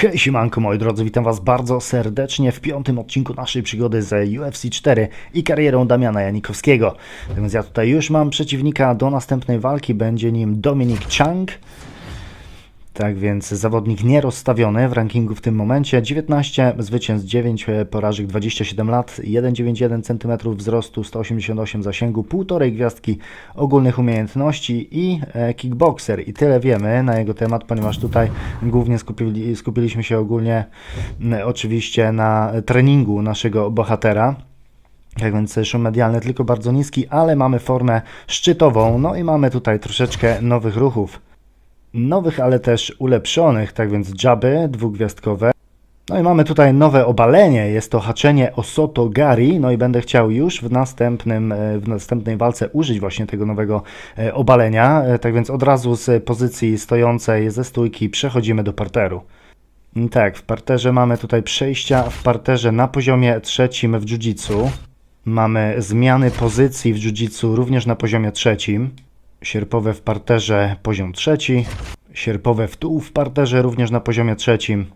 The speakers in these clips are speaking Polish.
Hej, siemanko moi drodzy, witam was bardzo serdecznie w piątym odcinku naszej przygody z UFC 4 i karierą Damiana Janikowskiego. Więc ja tutaj już mam przeciwnika do następnej walki, będzie nim Dominik Chang. Tak więc zawodnik nierozstawiony w rankingu w tym momencie. 19 zwycięstw, 9 porażek, 27 lat, 1,91 cm wzrostu, 188 zasięgu, 1,5 gwiazdki ogólnych umiejętności i e, kickboxer. I tyle wiemy na jego temat, ponieważ tutaj głównie skupili, skupiliśmy się ogólnie oczywiście na treningu naszego bohatera. Tak więc szum medialny tylko bardzo niski, ale mamy formę szczytową, no i mamy tutaj troszeczkę nowych ruchów. Nowych, ale też ulepszonych, tak więc jaby dwugwiazdkowe. No i mamy tutaj nowe obalenie, jest to haczenie Osoto Gari, no i będę chciał już w następnym, e, w następnej walce użyć właśnie tego nowego e, obalenia, E, tak więc od razu z pozycji stojącej ze stójki przechodzimy do parteru. Mm, Tak, w parterze mamy tutaj przejścia w parterze na poziomie trzecim w jiu-jitsu. Mamy zmiany pozycji w jiu-jitsu również na poziomie trzecim. Sierpowe w parterze poziom trzeci. Sierpowe w tył w parterze również na poziomie trzecim.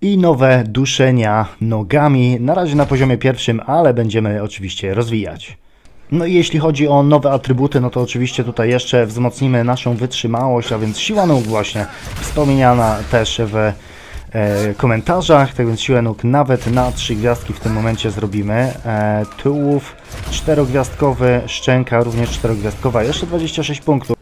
I nowe duszenia nogami, na razie na poziomie pierwszym, ale będziemy oczywiście rozwijać. No i jeśli chodzi o nowe atrybuty, no to oczywiście tutaj jeszcze wzmocnimy naszą wytrzymałość, a więc siła nóg właśnie wspomniana też w komentarzach, tak więc siłę nóg nawet na trzy gwiazdki w tym momencie zrobimy. E, tułów czterogwiazdkowy, szczęka również czterogwiazdkowa, jeszcze 26 punktów.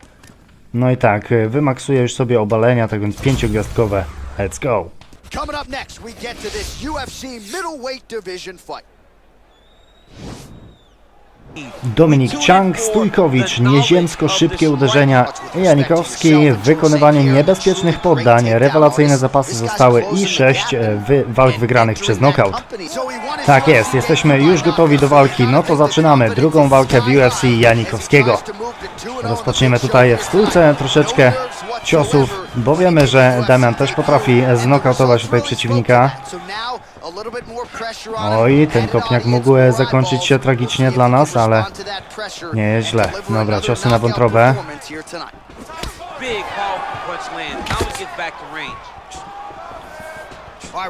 No i tak, e, wymaksuję już sobie obalenia, tak więc pięciogwiazdkowe. Let's go! Coming up next, we get to this UFC middleweight division fight. Dominik Chang, Stójkowicz, nieziemsko szybkie uderzenia, Janikowski, wykonywanie niebezpiecznych poddań, rewelacyjne zapasy zostały i 6 wy walk wygranych przez knockout. Tak jest, jesteśmy już gotowi do walki, no to zaczynamy drugą walkę w UFC Janikowskiego. Rozpoczniemy tutaj w stójce troszeczkę ciosów, bo wiemy, że Damian też potrafi znokautować tutaj przeciwnika. Oj, ten kopniak mógł e, zakończyć się tragicznie dla nas, ale nie jest źle. Dobra, ciosy na wątrobę.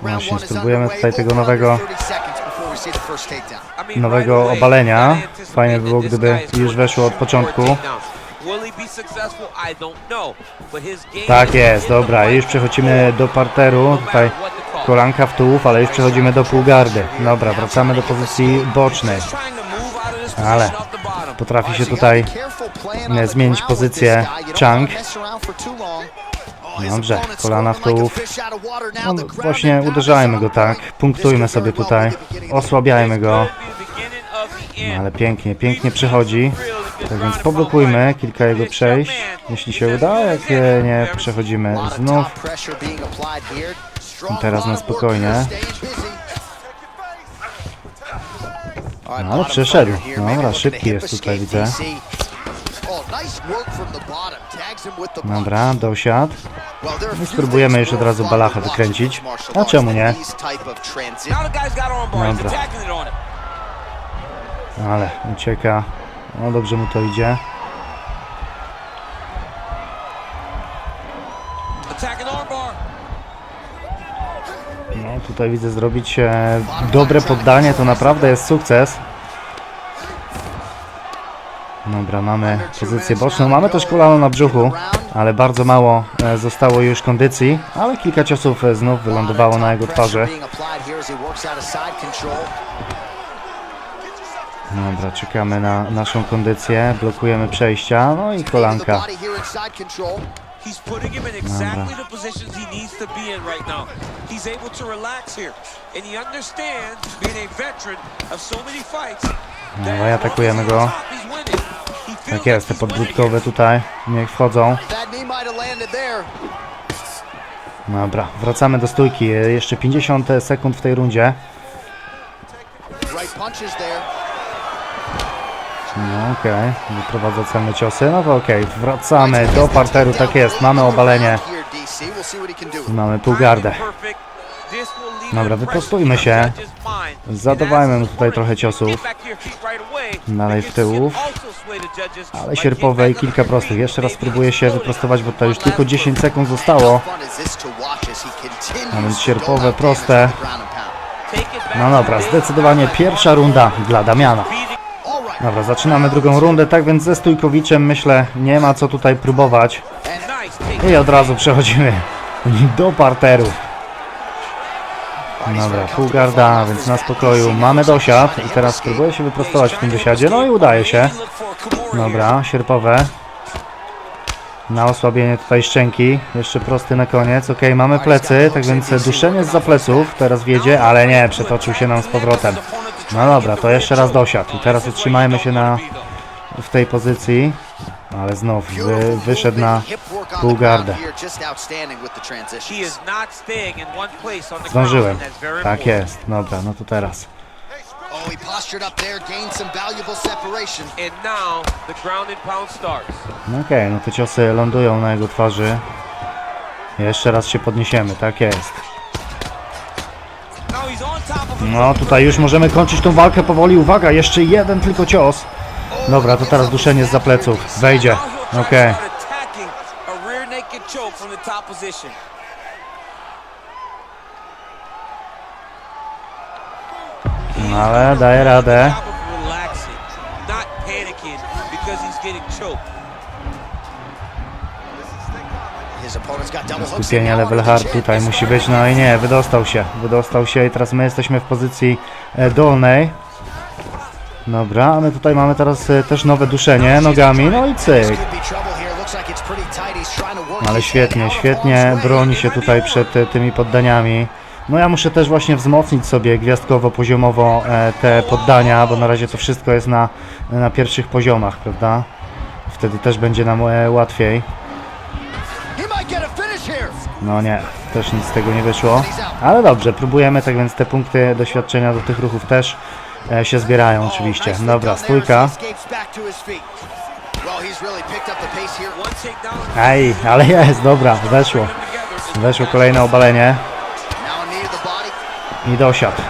Właśnie, spróbujemy tutaj tego nowego- Nowego obalenia. Fajnie było, gdyby już weszło od początku. Tak jest, dobra, już przechodzimy do parteru. Tutaj kolanka w tułów, ale już przechodzimy do półgardy. Dobra, wracamy do pozycji bocznej. Ale potrafi się tutaj e, zmienić pozycję Chang. Dobrze, kolana w tułów. No, właśnie uderzajmy go tak, punktujmy sobie tutaj, osłabiajmy go. No, ale pięknie, pięknie przechodzi. Tak więc poblokujmy kilka jego przejść, jeśli się uda, jak e, nie, przechodzimy znów. Teraz na spokojnie. No, przeszedł. Dobra, szybki jest tutaj, widzę. Dobra, dosiad. No spróbujemy już od razu balachę wykręcić. A czemu nie? Dobra. Ale ucieka. No dobrze mu to idzie. Tutaj widzę zrobić e, dobre poddanie, to naprawdę jest sukces. Dobra, mamy pozycję boczną. Mamy też kolano na brzuchu, ale bardzo mało e, zostało już kondycji. Ale kilka ciosów e, znów wylądowało na jego twarzy. Dobra, czekamy na naszą kondycję, blokujemy przejścia, no i kolanka. He's putting him in exactly the positions he needs to be in right now. He's able to relax here. And he understands, being a veteran of so many fights, Dobra, atakujemy go. Tak jest, te podbródkowe tutaj, niech wchodzą. Dobra, wracamy do stójki. E, Jeszcze 50 sekund w tej rundzie. No okej, wyprowadza celne ciosy. No to okej, wracamy do parteru, tak jest, mamy obalenie. Mamy półgardę. Dobra, wyprostujmy się. Zadawajmy tutaj trochę ciosów. Dalej w tyłów. Ale sierpowe i kilka prostych. Jeszcze raz spróbuję się wyprostować, bo tutaj już tylko 10 sekund zostało. A więc to sierpowe, proste. No dobra, to zdecydowanie pierwsza runda dla Damiana. Dobra, zaczynamy drugą rundę, tak więc ze Stójkowiczem myślę nie ma co tutaj próbować. I od razu przechodzimy do parteru. Dobra, pół garda, więc na spokoju mamy dosiad i teraz spróbuję się wyprostować w tym dosiadzie, no i udaje się. Dobra, sierpowe. Na osłabienie tutaj szczęki, jeszcze prosty na koniec, ok, mamy plecy, tak więc duszenie z za pleców, teraz wiedzie, ale nie, przetoczył się nam z powrotem. No dobra, to jeszcze raz dosiad i teraz utrzymajmy się na, w tej pozycji, ale znów wy, wyszedł na pół gardę. He is not staying in one place on the Zdążyłem, tak jest, dobra, no to teraz. Oh, he postured up there, gained some valuable separation. And now the ground and pound starts. No okej, no te ciosy lądują na jego twarzy. Jeszcze raz się podniesiemy, tak jest. No tutaj już możemy kończyć tą walkę powoli. Uwaga, jeszcze jeden tylko cios. Dobra, to teraz duszenie z za pleców. Wejdzie. Okej. position. No ale daje radę. Top of relaxing, not panicking because he's getting choked. Skupienie level hard tutaj musi być. No i nie, wydostał się. Wydostał się i teraz my jesteśmy w pozycji e, dolnej. Dobra, a my tutaj mamy teraz e, też nowe duszenie nogami. No i cyk. Ale świetnie, świetnie broni się tutaj przed e, tymi poddaniami. No ja muszę też właśnie wzmocnić sobie gwiazdkowo, poziomowo te poddania, bo na razie to wszystko jest na, na pierwszych poziomach, prawda? Wtedy też będzie nam łatwiej. No nie, też nic z tego nie wyszło. Ale dobrze, próbujemy, tak więc te punkty doświadczenia do tych ruchów też e, się zbierają oczywiście. Dobra, stójka. Ej, ale jest, dobra, weszło. Weszło kolejne obalenie i dosiad.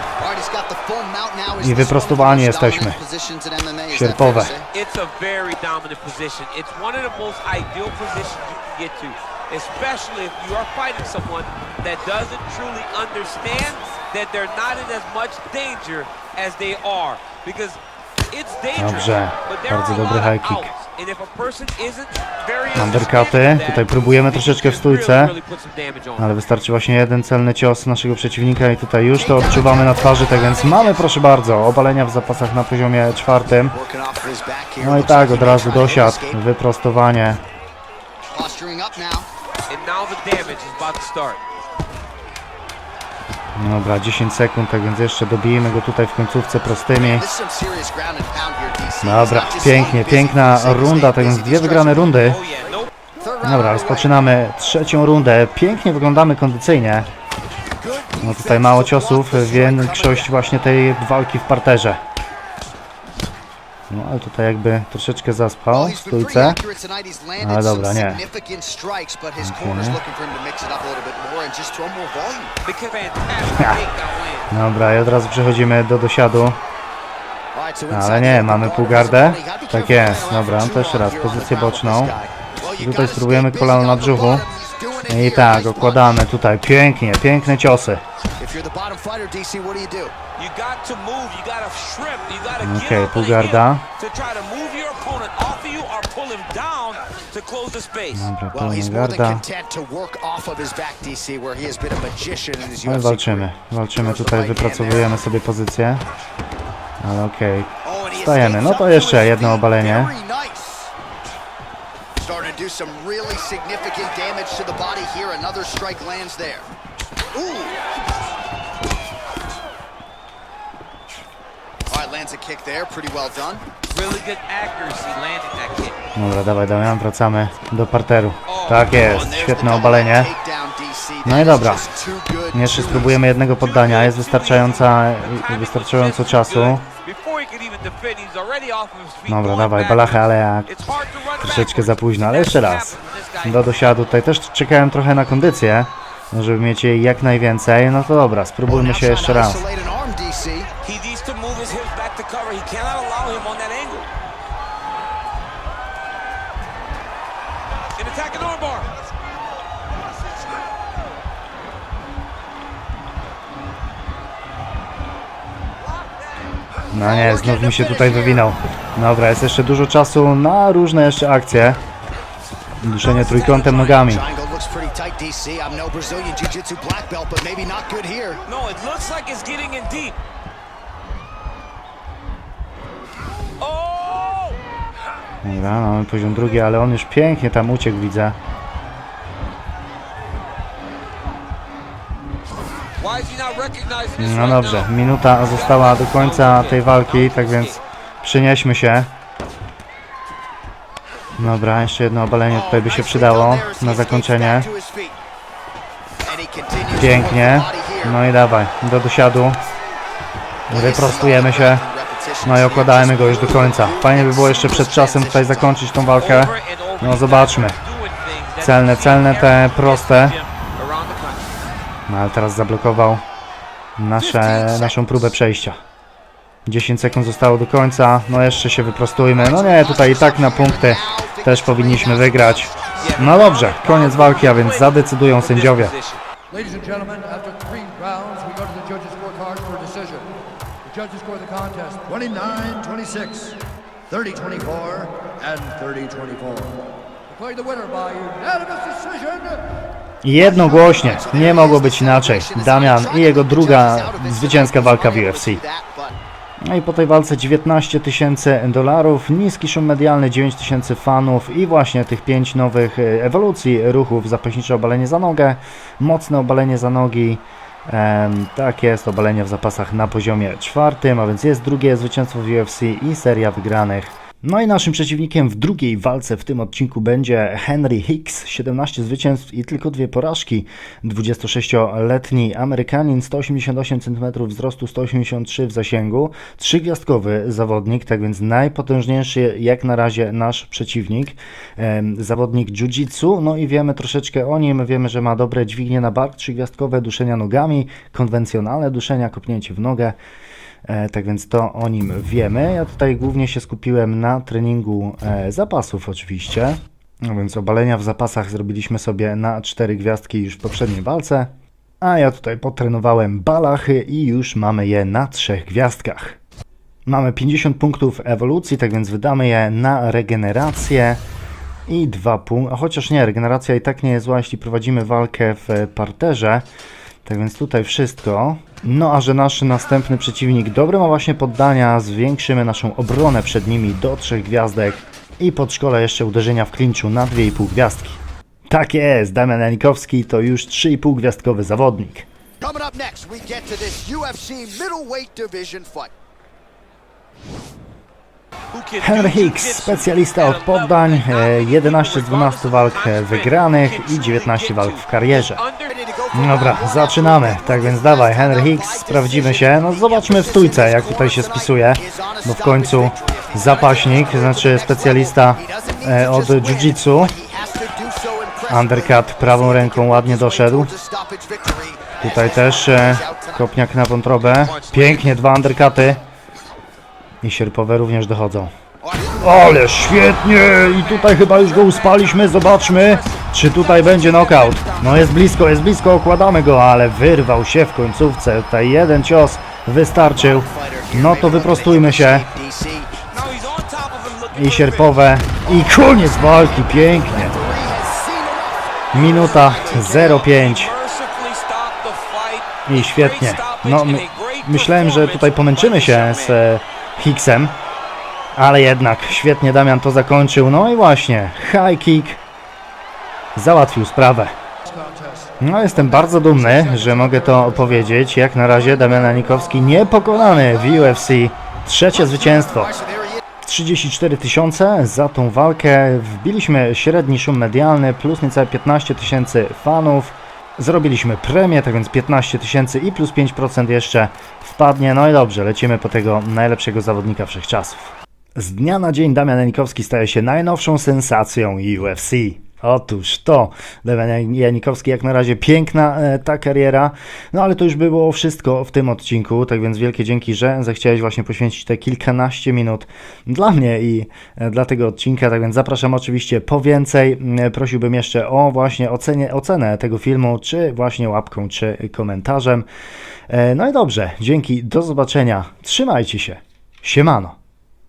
I wyprostowani jesteśmy. Sierpowe. fair to say? It's a very dominant position. It's one of the most ideal positions you can get to, especially if you are fighting someone that doesn't truly understand that they're not in as much danger as they are. Because it's dangerous, Dobrze, but there bardzo are a dobry lot high of kick. outs. And if a person isn't very Undercuty. understanding Tutaj that, próbujemy troszeczkę w stójce. really, really put some damage on. Ale wystarczy właśnie jeden celny cios naszego przeciwnika i tutaj już to odczuwamy na twarzy, tak więc mamy proszę bardzo obalenia w zapasach na poziomie czwartym. No i tak, od razu dosiad, wyprostowanie. Posturing up now. Dobra, 10 sekund, tak więc jeszcze dobijemy go tutaj w końcówce prostymi. Dobra, pięknie, piękna runda, tak więc dwie wygrane rundy. Oh no Third round Dobra, rozpoczynamy trzecią rundę. Pięknie wyglądamy kondycyjnie. No tutaj mało ciosów, większość właśnie tej walki w parterze. No ale tutaj jakby troszeczkę zaspał Well, w stójce. Ale dobra, nie. Okay. to. Dobra, i od razu przechodzimy do dosiadu. So Ale nie, mamy półgardę. Tak jest, to dobra, też too raz, pozycję boczną. you Tutaj spróbujemy kolano na brzuchu. I here. tak, okładamy tutaj, pięknie, piękne ciosy. Okej, the space. Dobra, Well, he's pełna more than garda. content to work off of his back, DC, where he has been a magician in his No i walczymy, walczymy tutaj, wypracowujemy sobie pozycję. Ale okej, Oh, he Wstajemy. escapes No to jeszcze jedno obalenie. Do some really significant damage to the body here. Another strike lands there. Ooh. All right, lands a kick there. Pretty well done. Really good accuracy landing that kick. Dobra, dawaj Damian, wracamy do parteru. Oh, Tak jest, świetne obalenie. No i dobra. Jeszcze spróbujemy jednego poddania, jest wystarczająca, wystarczająco czasu. Dobra, dawaj, balachę, ale jak troszeczkę za późno, ale jeszcze raz. Do dosiadu tutaj też czekałem trochę na kondycję, no, żeby mieć jej jak najwięcej. No to dobra, spróbujmy się jeszcze raz. No nie, znów mi się tutaj wywinął. Dobra, jest jeszcze dużo czasu na różne jeszcze akcje. Duszenie trójkątem nogami. No. No. Oh! Dobra, mamy poziom drugi, ale on już pięknie tam uciekł, widzę. No dobrze, minuta została do końca tej walki, tak więc przynieśmy się. Dobra, jeszcze jedno obalenie tutaj by się przydało na zakończenie. Pięknie. No i dawaj, do dosiadu. Wyprostujemy się. No i okładamy go już do końca. Fajnie by było jeszcze przed czasem tutaj zakończyć tą walkę. No zobaczmy. Celne, celne te proste. No ale teraz zablokował nasze, naszą próbę przejścia. 10 sekund zostało do końca. No jeszcze się wyprostujmy. No nie, tutaj i tak na punkty też powinniśmy wygrać. No dobrze, koniec walki, a więc zadecydują sędziowie. Ladies and gentlemen, after three rounds, we go to the judges' scorecard for a decision. The judges score the contest 29-26, 30-24, and 30-24. Declaring the winner by unanimous decision, Jednogłośnie, nie mogło być inaczej. Damian i jego druga zwycięska walka w UFC. No i po tej walce 19 tysięcy dolarów, niski szum medialny 9 tysięcy fanów i właśnie tych 5 nowych e, ewolucji ruchów, zapaśnicze obalenie za nogę, mocne obalenie za nogi, tak jest, obalenie w zapasach na poziomie czwartym, a więc jest drugie zwycięstwo w UFC i seria wygranych. No i naszym przeciwnikiem w drugiej walce w tym odcinku będzie Henry Hicks, 17 zwycięstw i tylko dwie porażki. 26-letni Amerykanin, 188 cm wzrostu, 183 w zasięgu, trzygwiazdkowy zawodnik, tak więc najpotężniejszy jak na razie nasz przeciwnik, zawodnik jiu-jitsu, no i wiemy troszeczkę o nim, wiemy, że ma dobre dźwignie na bark, trzygwiazdkowe duszenia nogami, konwencjonalne duszenia, kopnięcie w nogę. E, tak więc to o nim wiemy. Ja tutaj głównie się skupiłem na treningu e, zapasów oczywiście. No więc obalenia w zapasach zrobiliśmy sobie na cztery gwiazdki już w poprzedniej walce. A ja tutaj potrenowałem balachy i już mamy je na trzech gwiazdkach. Mamy 50 punktów ewolucji, tak więc wydamy je na regenerację i dwa punkty. Chociaż nie, regeneracja i tak nie jest zła, jeśli prowadzimy walkę w parterze. Tak więc tutaj wszystko. No a że nasz następny przeciwnik dobry ma właśnie poddania, zwiększymy naszą obronę przed nimi do trzech gwiazdek i pod szkole jeszcze uderzenia w klinczu na 2,5 gwiazdki. Tak jest, Damian Janikowski to już 3,5 gwiazdkowy zawodnik. Coming up next, we get to this UFC middleweight division fight. Henry Hicks, specjalista od poddań, that not e, only 11 z 12 regardless walk e, wygranych i can 19 get walk w karierze. Dobra, zaczynamy. Tak więc dawaj, Henry Hicks, sprawdzimy się. No zobaczmy w stójce, jak tutaj się spisuje, bo w końcu zapaśnik, znaczy specjalista e, od jiu-jitsu. Undercut prawą ręką ładnie doszedł. Tutaj też e, kopniak na wątrobę. Pięknie, dwa undercuty. I sierpowe również dochodzą. Ale świetnie! I tutaj chyba już go uspaliśmy. Zobaczmy, czy tutaj będzie knockout. No jest blisko, jest blisko, okładamy go, ale wyrwał się w końcówce. Tutaj jeden cios wystarczył. No to wyprostujmy się. I sierpowe. I koniec walki, pięknie. Minuta 0,5. mercifully stop the fight. I świetnie. No, my, myślałem, że tutaj pomęczymy się z e, Hicksem, ale jednak świetnie Damian to zakończył. No i właśnie, high kick załatwił sprawę. No jestem bardzo dumny, że mogę to powiedzieć. Jak na razie Damian Janikowski niepokonany w UFC. Trzecie zwycięstwo. 34 tysiące za tą walkę. Wbiliśmy średni szum medialny plus niecałe 15 tysięcy fanów. Zrobiliśmy premię, tak więc 15 tysięcy i plus 5% jeszcze wpadnie. No i dobrze, lecimy po tego najlepszego zawodnika wszechczasów. Z dnia na dzień Damian Janikowski staje się najnowszą sensacją UFC. Otóż to, Damian Janikowski jak na razie piękna e, ta kariera, no ale to już by było wszystko w tym odcinku, tak więc wielkie dzięki, że zechciałeś właśnie poświęcić te kilkanaście minut dla mnie i e, dla tego odcinka, tak więc zapraszam oczywiście po więcej, E, prosiłbym jeszcze o właśnie ocenie, ocenę tego filmu, czy właśnie łapką, czy komentarzem. No i dobrze, dzięki, do zobaczenia, trzymajcie się. Siemano.